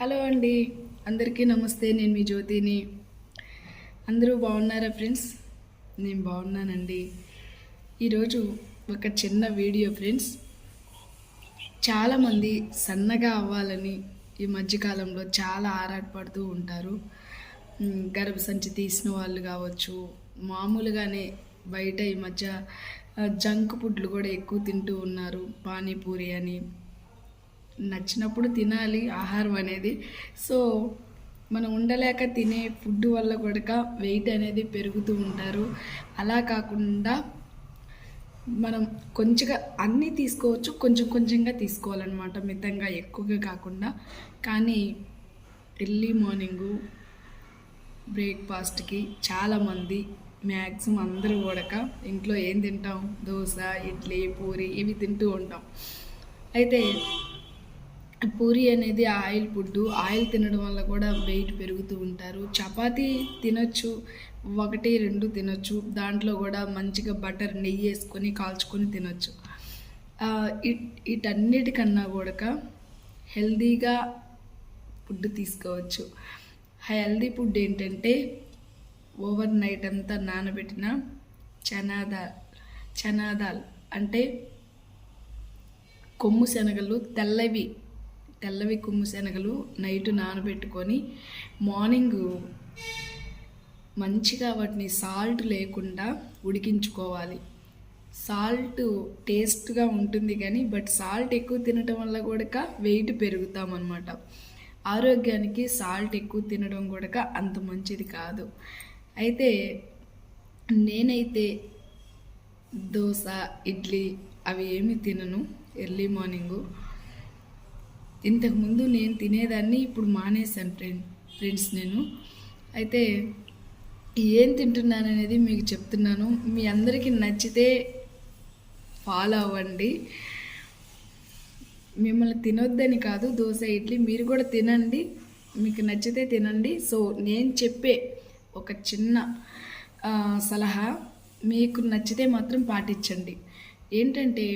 Hello అండి. అందరికీ నమస్తే నేను మీ జ్యోతిని. అందరూ బాగున్నారా ఫ్రెండ్స్? నేను బాగున్నానండి. ఈరోజు ఒక చిన్న వీడియో ఫ్రెండ్స్. చాలామంది సన్నగా అవ్వాలని ఈ మధ్యకాలంలో చాలా ఆరాటపడుతూ ఉంటారు. గర్భసంచి తీసిన వాళ్ళు కావచ్చు మామూలుగానే బయట ఈ మధ్య జంక్ ఫుడ్లు కూడా ఎక్కువ తింటూ ఉన్నారు. పానీపూరి అని. నచ్చినప్పుడు తినాలి ఆహారం అనేది. సో మనం ఉండలేక తినే ఫుడ్ వల్ల కూడా వెయిట్ అనేది పెరుగుతూ ఉంటారు. అలా కాకుండా మనం కొంచెంగా అన్నీ తీసుకోవచ్చు కొంచెం కొంచెంగా తీసుకోవాలన్నమాట. మితంగా ఎక్కువగా కాకుండా. కానీ ఎర్లీ మార్నింగు బ్రేక్ఫాస్ట్కి చాలామంది మ్యాక్సిమం అందరూ కూడక ఇంట్లో ఏం తింటాం? దోశ ఇడ్లీ పూరి ఇవి తింటూ ఉంటాం. అయితే పూరి అనేది ఆయిల్ ఫుడ్ ఆయిల్ తినడం వల్ల కూడా వెయిట్ పెరుగుతూ ఉంటారు. చపాతీ తినొచ్చు ఒకటి రెండు తినొచ్చు. దాంట్లో కూడా మంచిగా బటర్ నెయ్యి వేసుకొని కాల్చుకొని తినొచ్చు. వీటన్నిటికన్నా కూడా హెల్దీగా ఫుడ్ తీసుకోవచ్చు. హెల్దీ ఫుడ్ ఏంటంటే ఓవర్ నైట్ అంతా నానబెట్టిన చనాదాల్ చనాదాల్ అంటే కొమ్ము శనగలు తెల్లవి తెల్లవి కుమ్ము శనగలు నైట్ నానబెట్టుకొని మార్నింగ్ మంచిగా వాటిని సాల్ట్ లేకుండా ఉడికించుకోవాలి. సాల్ట్ టేస్ట్గా ఉంటుంది కానీ బట్ సాల్ట్ ఎక్కువ తినటం వల్ల కూడా వెయిట్ పెరుగుతామన్నమాట. ఆరోగ్యానికి సాల్ట్ ఎక్కువ తినడం కూడా అంత మంచిది కాదు. అయితే నేనైతే దోశ ఇడ్లీ అవి ఏమి తినను ఎర్లీ మార్నింగు. ఇంతకుముందు నేను తినేదాన్ని ఇప్పుడు మానేశాను ఫ్రెండ్ ఫ్రెండ్స్ నేను. అయితే ఏం తింటున్నాను అనేది మీకు చెప్తున్నాను. మీ అందరికీ నచ్చితే ఫాలో అవ్వండి. మిమ్మల్ని తినొద్దని కాదు దోశ ఇడ్లీ మీరు కూడా తినండి. మీకు నచ్చితే తినండి. సో నేను చెప్పే ఒక చిన్న సలహా మీకు నచ్చితే మాత్రం పాటించండి. ఏంటంటే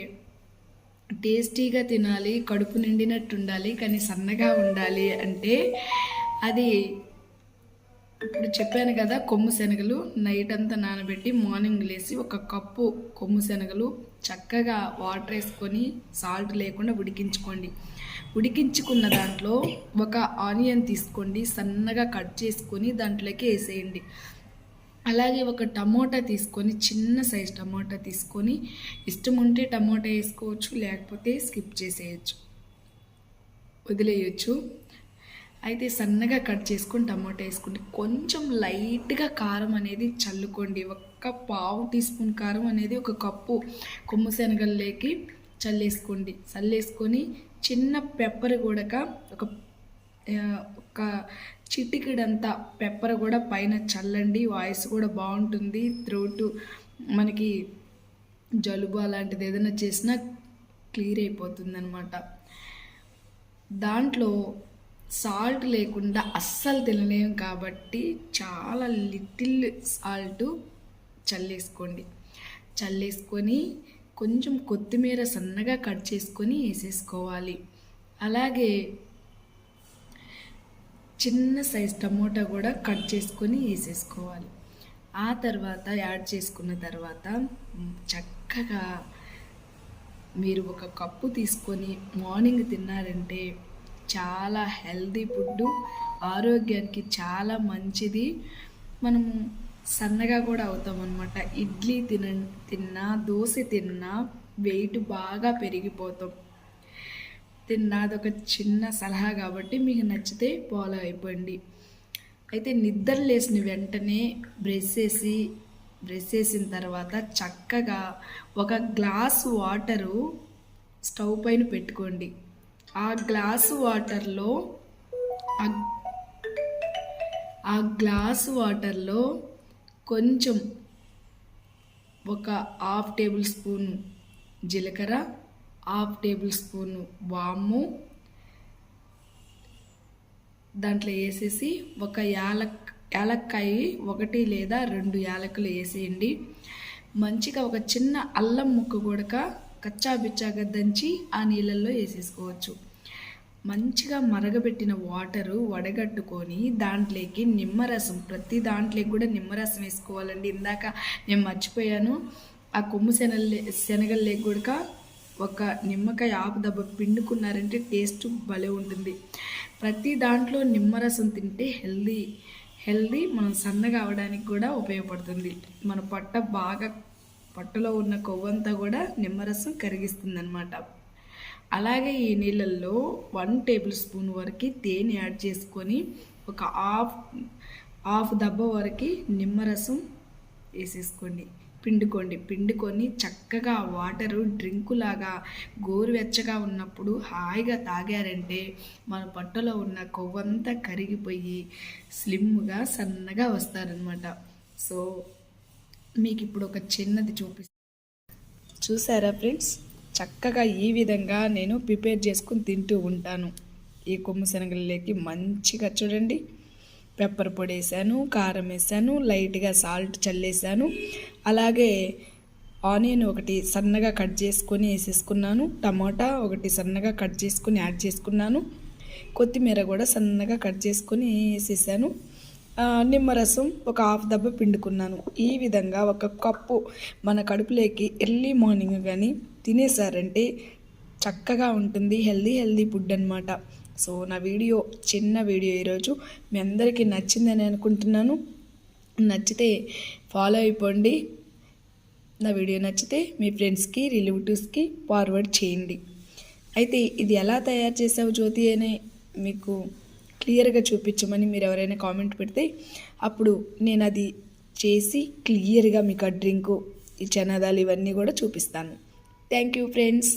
టేస్టీగా తినాలి కడుపు నిండినట్టు ఉండాలి కానీ సన్నగా ఉండాలి అంటే అది ఇప్పుడు చెప్పాను కదా కొమ్ము శనగలు నైట్ అంతా నానబెట్టి మార్నింగ్ లేసి ఒక కప్పు కొమ్ము శనగలు చక్కగా వాటర్ వేసుకొని సాల్ట్ లేకుండా ఉడికించుకోండి. ఉడికించుకున్న దాంట్లో ఒక ఆనియన్ తీసుకోండి సన్నగా కట్ చేసుకొని దాంట్లోకి వేసేయండి. అలాగే ఒక టమోటా తీసుకొని చిన్న సైజ్ టమోటా తీసుకొని ఇష్టం ఉంటే టమోటా వేసుకోవచ్చు లేకపోతే స్కిప్ చేసేయచ్చు. వదిలేయచ్చు. అయితే సన్నగా కట్ చేసుకొని టమాటా వేసుకోండి కొంచెం లైట్గా కారం అనేది చల్లుకోండి. ఒక్క పావు టీ స్పూన్ కారం అనేది ఒక కప్పు కొమ్ము శనగల్లోకి చల్లేసుకోండి. చల్లేసుకొని చిన్న పెప్పర్ కూడా ఒక ఒక చిటికిడంతా పెప్పర్ కూడా పైన చల్లండి. వాయిస్ కూడా బాగుంటుంది. త్రోటు మనకి జలుబు అలాంటిది ఏదైనా చేసినా క్లియర్ అయిపోతుంది అనమాట దాంట్లో సాల్ట్ లేకుండా అస్సలు తినలేము కాబట్టి చాలా లిటిల్ సాల్ట్ చల్లేసుకోండి. చల్లేసుకొని కొంచెం కొత్తిమీర సన్నగా కట్ చేసుకొని వేసేసుకోవాలి. అలాగే చిన్న సైజ్ టమోటా కూడా కట్ చేసుకొని వేసేసుకోవాలి. ఆ తర్వాత యాడ్ చేసుకున్న తర్వాత చక్కగా మీరు ఒక కప్పు తీసుకొని మార్నింగ్ తిన్నారంటే చాలా హెల్దీ ఫుడ్ ఆరోగ్యానికి చాలా మంచిది. మనము సన్నగా కూడా అవుతాం అనమాట ఇడ్లీ తిన తిన్నా దోశ తిన్నా వెయిట్ బాగా పెరిగిపోతాం. నాదొక చిన్న సలహా కాబట్టి మీకు నచ్చితే ఫాలో అయిపోండి. అయితే నిద్ర లేచిన వెంటనే బ్రష్ చేసి బ్రష్ చేసిన తర్వాత చక్కగా ఒక గ్లాస్ వాటరు స్టవ్ పైన పెట్టుకోండి. ఆ గ్లాసు వాటర్లో ఆ- ఆ గ్లాసు వాటర్లో కొంచెం ఒక హాఫ్ టేబుల్ స్పూన్ జీలకర్ర హాఫ్ టేబుల్ స్పూన్ వాము. దాంట్లో వేసేసి ఒక యాలక్ యాలక్కాయ ఒకటి లేదా రెండు యాలకులు వేసేయండి. మంచిగా ఒక చిన్న అల్లం ముక్క కూడా కచ్చా బిచ్చాగా దంచి ఆ నీళ్ళల్లో వేసేసుకోవచ్చు. మంచిగా మరగబెట్టిన వాటరు వడగట్టుకొని దాంట్లోకి నిమ్మరసం ప్రతి దాంట్లోకి కూడా నిమ్మరసం వేసుకోవాలండి. ఇందాక నేను మర్చిపోయాను. ఆ కొమ్ము శనగలే శనగల్లోకి కూడా ఒక నిమ్మకాయ ఆపు దెబ్బ పిండుకున్నారంటే టేస్ట్ భలే ఉంటుంది. ప్రతి దాంట్లో నిమ్మరసం తింటే హెల్దీ హెల్దీ మనం సన్నగా అవడానికి కూడా ఉపయోగపడుతుంది. మన పొట్ట బాగా పొట్టలో ఉన్న కొవ్వంతా కూడా నిమ్మరసం కరిగిస్తుంది అనమాట అలాగే ఈ నీళ్ళల్లో వన్ టేబుల్ స్పూన్ వరకు తేనె యాడ్ చేసుకొని ఒక హాఫ్ హాఫ్ దెబ్బ వరకు నిమ్మరసం వేసేసుకోండి. పిండుకోండి. పిండుకొని చక్కగా వాటరు డ్రింకులాగా గోరువెచ్చగా ఉన్నప్పుడు హాయిగా తాగారంటే మన పొట్టలో ఉన్న కొవ్వంతా కరిగిపోయి స్లిమ్గా సన్నగా వస్తారనమాట సో మీకు ఇప్పుడు ఒక చిన్నది చూపిస్తాను చూసారా ఫ్రెండ్స్? చక్కగా ఈ విధంగా నేను ప్రిపేర్ చేసుకుని తింటూ ఉంటాను. ఈ కొమ్ము శనగలలోకి మంచిగా చూడండి. పెప్పర్ పొడి వేసాను కారం వేసాను లైట్గా సాల్ట్ చల్లేసాను. అలాగే ఆనియన్ ఒకటి సన్నగా కట్ చేసుకొని వేసేసుకున్నాను టమాటా ఒకటి సన్నగా కట్ చేసుకొని యాడ్ చేసుకున్నాను కొత్తిమీర కూడా సన్నగా కట్ చేసుకొని వేసేసాను. నిమ్మరసం ఒక హాఫ్ దెబ్బ పిండుకున్నాను. ఈ విధంగా ఒక కప్పు మన కడుపులోకి ఎర్లీ మార్నింగ్ కానీ తినేసారంటే చక్కగా ఉంటుంది హెల్దీ హెల్దీ ఫుడ్ అనమాట సో నా వీడియో చిన్న వీడియో ఈరోజు. మీ అందరికీ నచ్చిందని అనుకుంటున్నాను. నచ్చితే ఫాలో అయిపోండి. నా వీడియో నచ్చితే మీ ఫ్రెండ్స్కి రిలేటివ్స్కి ఫార్వర్డ్ చేయండి. అయితే ఇది ఎలా తయారు చేసావు జ్యోతి అని మీకు క్లియర్గా చూపించమని మీరు ఎవరైనా కామెంట్ పెడితే అప్పుడు నేను అది చేసి క్లియర్గా మీకు ఆ డ్రింకు ఈ చనాదాలు ఇవన్నీ కూడా చూపిస్తాను. Thank you friends